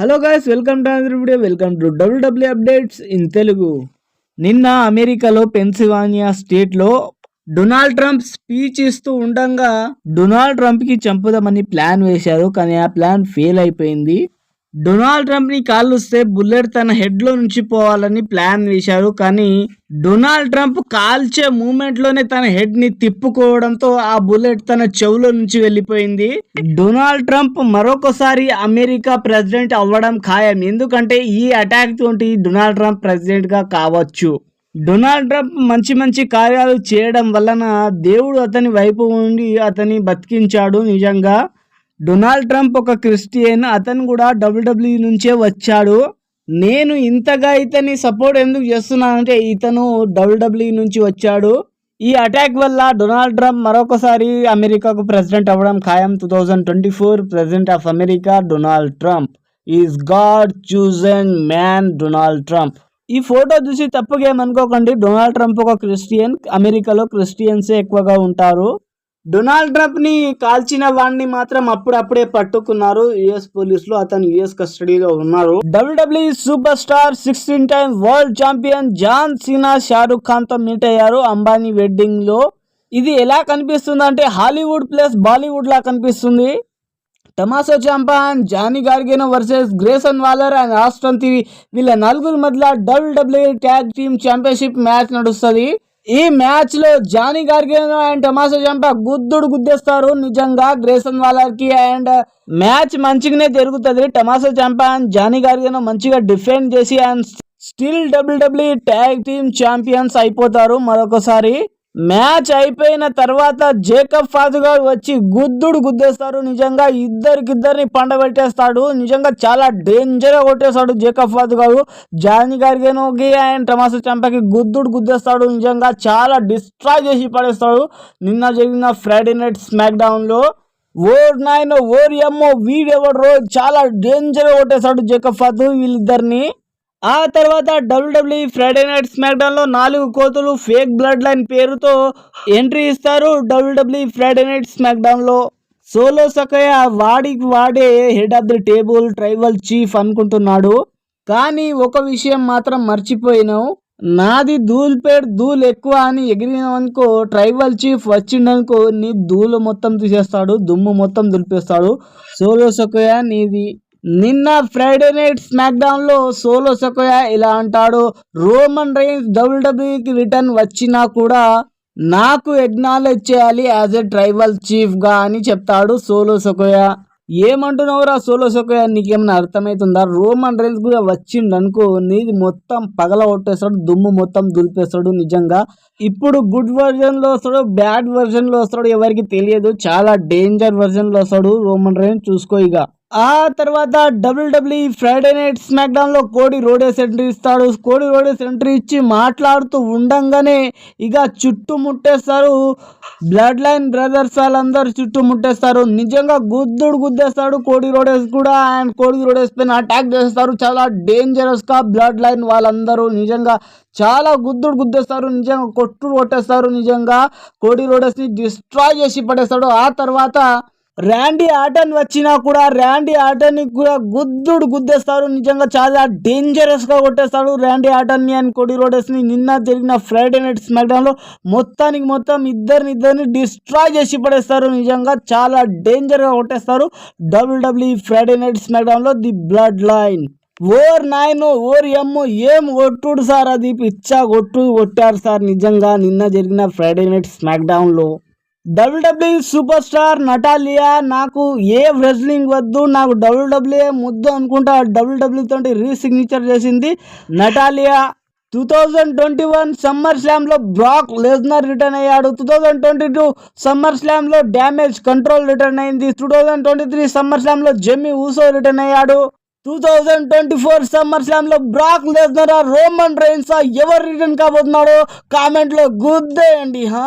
Hello guys welcome to another video welcome to WWE updates in Telugu నిన్న అమెరికాలో పెన్సిల్వానియా స్టేట్లో Donald Trump speech ఇస్తూ ఉండగా డొనాల్డ్ ట్రంప్కి చంపుదామని ప్లాన్ వేశారు కానీ ఆ ప్లాన్ ఫెయిల్ అయిపోయింది. డొనాల్డ్ ట్రంప్ని కాలుస్తే బుల్లెట్ తన హెడ్లో నుంచి పోవాలని ప్లాన్ వేశారు కానీ డొనాల్డ్ ట్రంప్ కాల్చే మూమెంట్లోనే తన హెడ్ని తిప్పుకోవడంతో ఆ బుల్లెట్ తన చెవులో నుంచి వెళ్ళిపోయింది. డొనాల్డ్ ట్రంప్ మరొకసారి అమెరికా ప్రెసిడెంట్ అవ్వడం ఖాయం ఎందుకంటే ఈ అటాక్ తోటి డొనాల్డ్ ట్రంప్ ప్రెసిడెంట్గా కావచ్చు. డొనాల్డ్ ట్రంప్ మంచి మంచి కార్యాలు చేయడం వలన దేవుడు అతని వైపు ఉండి అతని బతికించాడు నిజంగా. డొనాల్డ్ ట్రంప్ ఒక క్రిస్టియన్ అతను కూడా డబ్ల్యూడబ్ల్యూ నుంచే వచ్చాడు. నేను ఇంతగా ఇతని సపోర్ట్ ఎందుకు చేస్తున్నానంటే ఇతను డబ్ల్యూడబ్ల్యూ నుంచి వచ్చాడు. ఈ అటాక్ వల్ల డొనాల్డ్ ట్రంప్ మరొకసారి అమెరికాకు ప్రెసిడెంట్ అవ్వడం ఖాయం. Two thousand twenty four president of America Donald Trump. Is God chosen man Donald Trump. ఈ ఫోటో చూసి తప్పుగా ఏమనుకోకండి. డొనాల్డ్ ట్రంప్ ఒక క్రిస్టియన్ అమెరికాలో క్రిస్టియన్సే ఎక్కువగా ఉంటారు. డొనాల్డ్ ట్రంప్ని కాల్చిన వాడిని మాత్రం అప్పుడప్పుడే పట్టుకున్నారు యుఎస్ పోలీసులు. అతను యుఎస్ కస్టడీలో ఉన్నారు. WW super star sixteen time world champion John Cena Shahrukh ఖాన్తో meet అయ్యారు అంబానీ వెడ్డింగ్లో ఇది ఎలా కనిపిస్తుంది అంటే హాలీవుడ్ ప్లస్ బాలీవుడ్ లా కనిపిస్తుంది. Tommaso Ciampa Johnny Gargano versus Grayson Waller and Austin Theory వీళ్ళ నలుగురు మధ్య WWE tag team championship match నడుస్తుంది. ఈ మ్యాచ్లో జానీ గార్గెనో అండ్ టమాసో చంపా గుద్దుడు గుద్దేస్తారు. నిజంగా గ్రేసన్ వాలర్కి అండ్ మ్యాచ్ మంచిగానే జరుగుతుంది. Tommaso Ciampa and Johnny Gargano మంచిగా డిఫెండ్ చేసి and still WWE tag team champions అయిపోతారు. మరొకసారి మ్యాచ్ అయిపోయిన తర్వాత జేకబ్ ఫాదుగాడు వచ్చి గుద్దుడు గుద్దేస్తారు నిజంగా ఇద్దరికిద్దరిని పండబెట్టేస్తాడు నిజంగా చాలా డేంజర్గా కొట్టేస్తాడు జేకబ్ ఫాదుగాడు జాని గారిగేనోకి అండ్ టమాస చంపకి గుద్దుడు గుద్దేస్తాడు. నిజంగా చాలా డిస్ట్రాయ్ చేసి పడేస్తాడు. నిన్న జరిగిన ఫ్రైడే నైట్ స్మాక్ డౌన్లో ఓర్ నాయన ఓర్ ఎమ్మో వీడెవడో చాలా డేంజర్గా కొట్టేస్తాడు జేకబ్ ఫాజు వీళ్ళిద్దరిని. ఆ తర్వాత డబ్ల్యూడబ్ల్యూ ఫ్రైడే నైట్ స్మాక్డౌన్లో నాలుగు కోతులు ఫేక్ బ్లడ్ లైన్ పేరుతో ఎంట్రీ ఇస్తారు డబ్ల్యూడబ్ల్యూ ఫ్రైడే నైట్ స్మాక్డౌన్లో సోలో సకయ వాడికి వాడే head of the table tribal chief అనుకుంటున్నాడు. కానీ ఒక విషయం మాత్రం మర్చిపోయినావు నాది ధూల్పేట్ ధూల్ ఎక్కువ అని ఎగిరినవనుకో ట్రైబల్ చీఫ్ వచ్చిండనుకో నీ ధూలు మొత్తం తీసేస్తాడు దుమ్ము మొత్తం దులిపేస్తాడు. సోలో సకయ నీది నిన్న ఫ్రైడే నైట్ స్మాక్ డౌన్లో సోలో సకోయా ఇలా అంటాడు రోమన్ రైన్స్ డబ్ల్యూడబ్ల్యూకి రిటర్న్ వచ్చినా కూడా నాకు ఎగ్నాలెడ్జ్ చేయాలి యాజ్ ఎ ట్రైబల్ చీఫ్గా అని చెప్తాడు సోలో సకోయా. ఏమంటున్నావురా సోలో సకోయా? నీకేమైనా అర్థమవుతుందా రోమన్ రైన్స్ కూడా వచ్చిండు అనుకో నీది మొత్తం పగల కొట్టేస్తాడు దుమ్ము మొత్తం దులిపేస్తాడు నిజంగా. ఇప్పుడు గుడ్ వర్జన్లో వస్తాడు బ్యాడ్ వర్జన్లో వస్తాడు ఎవరికి తెలియదు. చాలా డేంజర్ వర్జన్లో వస్తాడు రోమన్ రైన్స్. చూసుకో ఇక ఆ తర్వాత డబ్ల్యూడబ్ల్యూ ఫ్రైడే నైట్ స్మాక్డౌన్లో కోడి రోడేస్ ఎంట్రీ ఇస్తాడు. కోడి రోడేస్ ఎంట్రీ ఇచ్చి మాట్లాడుతూ ఉండంగానే ఇక చుట్టుముట్టేస్తారు. బ్లడ్ లైన్ బ్రదర్స్ వాళ్ళందరూ చుట్టుముట్టేస్తారు. నిజంగా గుద్దుడు గుద్దేస్తాడు కోడి రోడేస్ కూడా. అండ్ కోడి రోడేస్ పైన అటాక్ చేస్తారు. చాలా డేంజరస్గా బ్లడ్ లైన్ వాళ్ళందరూ నిజంగా చాలా గుద్దుడు గుద్దేస్తారు. నిజంగా కొట్టుడు కొట్టేస్తారు. నిజంగా కోడి రోడేస్ని డిస్ట్రాయ్ చేసి పడేస్తాడు. ఆ తర్వాత ర్యాండీ ఆటన్ వచ్చినా కూడా ర్యాండీ ఆటన్ కూడా గుద్దుడు గుద్దేస్తారు. నిజంగా చాలా డేంజరస్గా కొట్టేస్తాడు ర్యాండీ ఆటన్ని అండ్ కొడి రోడెస్ని. నిన్న జరిగిన ఫ్రైడే నైట్ స్మాక్డౌన్లో మొత్తానికి మొత్తం ఇద్దరిని ఇద్దరిని డిస్ట్రాయ్ చేసి పడేస్తారు. నిజంగా చాలా డేంజర్గా కొట్టేస్తారు డబ్ల్యూడబ్ల్యూ ఫ్రైడే నైట్ స్మాక్డౌన్లో ది బ్లడ్ లైన్ ఓర్ నాయను ఓర్ ఎమ్ము ఏం కొట్టుడు సార్ అది? పిచ్చా కొట్టు కొట్టారు సార్. నిజంగా నిన్న జరిగిన ఫ్రైడే నైట్ స్మాక్డౌన్లో. డబ్ల్యూడబ్ల్యూ సూపర్ స్టార్ నటాలియా నాకు ఏ రెజ్లింగ్ వద్దు నాకు డబ్ల్యూడబ్ల్యూఏ ముద్దు అనుకుంటా డబ్ల్యూడబ్ల్యూ తోటి రీసిగ్నేచర్ చేసింది Natalia. Two thousand twenty one summer స్లామ్లో బ్లాక్ బ్రాక్ లెజ్నర్ రిటర్న్ అయ్యాడు. Two thousand twenty two summer స్లామ్లో damage control return అయింది. Two thousand twenty three summer స్లామ్లో Jimmy జెమ్మి Uso return అయ్యాడు two thousand twenty four summer స్లామ్లో Brock Lesnar Roman రైన్సా ఎవరు return కాబోతున్నాడో కామెంట్లో గుద్దేయండి హా.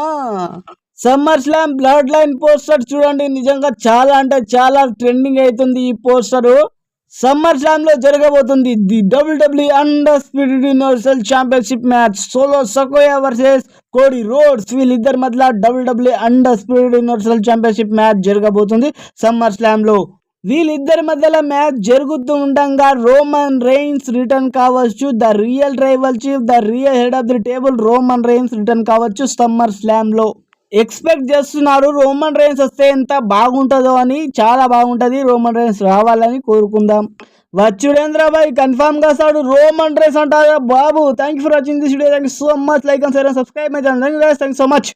Summer slam blood line poster చూడండి. నిజంగా చాలా అంటే చాలా ట్రెండింగ్ అవుతుంది ఈ పోస్టర్. సమ్మర్ స్లామ్లో జరగబోతుంది the WWE undisputed universal championship match. Solo Sikoa versus Cody Rhodes వీళ్ళిద్దరి మధ్య WWE undisputed universal championship match జరగబోతుంది సమ్మర్ స్లామ్లో వీళ్ళిద్దరి మధ్యలో మ్యాచ్ జరుగుతూ ఉండగా రోమన్ రెయిన్స్ రిటర్న్ కావచ్చు. The real rival chief the real head of the table Roman Reigns return కావచ్చు సమ్మర్ స్లామ్లో ఎక్స్పెక్ట్ చేస్తున్నారు రోమన్ రైన్స్ వస్తే ఎంత బాగుంటుందో అని చాలా బాగుంటుంది రోమన్ రైన్స్ రావాలని కోరుకుందాం. వచ్చుడేంద్రబాయ్ బాయ్ కన్ఫామ్ కాస్తాడు రోమన్ రైన్స్ అంటారా. బాబు thank you for watching this video thank you so much like and share and subscribe my channel thank you so much